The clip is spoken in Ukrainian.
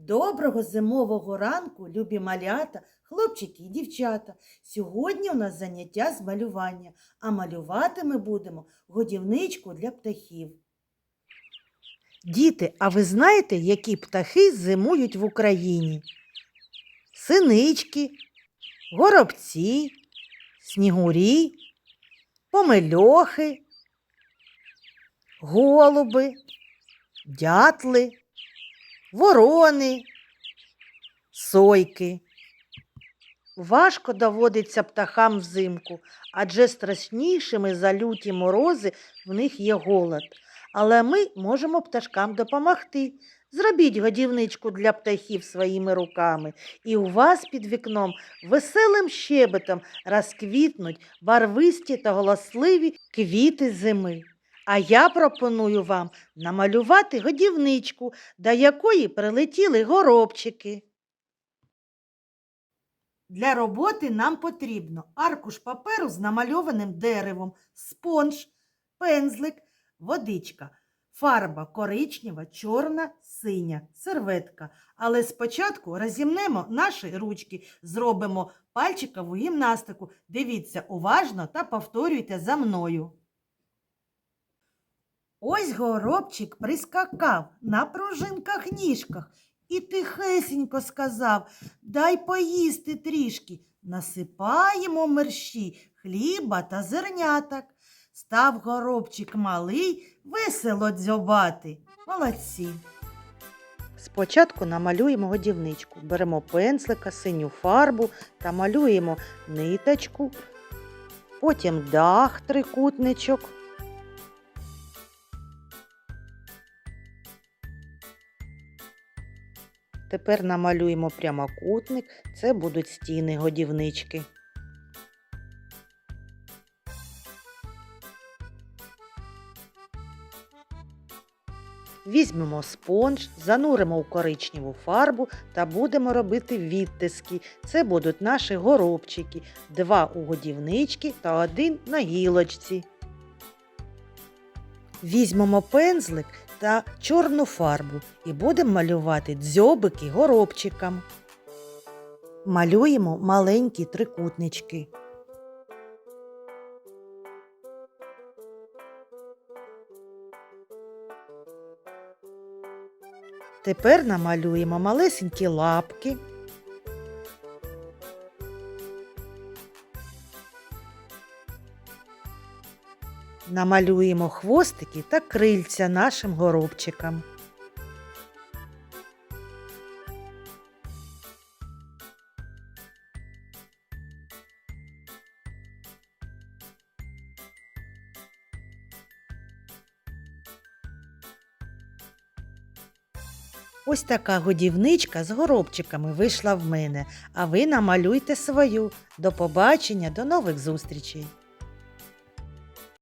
Доброго зимового ранку, любі малята, хлопчики і дівчата. Сьогодні у нас заняття з малювання, а малювати ми будемо годівничку для птахів. Діти, а ви знаєте, які птахи зимують в Україні? Синички, горобці, снігурі, помельохи, голуби, дятли ворони, сойки. Важко доводиться птахам взимку, адже страшнішими за люті морози в них є голод. Але ми можемо пташкам допомогти. Зробіть годівничку для птахів своїми руками, і у вас під вікном веселим щебетом розквітнуть барвисті та голосливі квіти зими. А я пропоную вам намалювати годівничку, до якої прилетіли горобчики. Для роботи нам потрібно аркуш паперу з намальованим деревом, спонж, пензлик, водичка, фарба коричнева, чорна, синя, серветка. Але спочатку розімнемо наші ручки, зробимо пальчикову гімнастику. Дивіться уважно та повторюйте за мною. Ось горобчик прискакав на пружинках ніжках і тихесенько сказав Дай поїсти трішки. Насипаємо мерщі хліба та зерняток. Став горобчик малий, весело дзьобати. Молодці. Спочатку намалюємо годівничку. Беремо пензлика, синю фарбу та малюємо ниточку, потім дах трикутничок. Тепер намалюємо прямокутник, це будуть стіни годівнички. Візьмемо спонж, зануримо у коричневу фарбу та будемо робити відтиски. Це будуть наші горобчики, два у годівнички та один на гілочці. Візьмемо пензлик та чорну фарбу і будемо малювати дзьобики горобчикам. Малюємо маленькі трикутнички. Тепер намалюємо малесенькі лапки. Намалюємо хвостики та крильця нашим горобчикам. Ось така годівничка з горобчиками вийшла в мене, а ви намалюйте свою. До побачення, до нових зустрічей!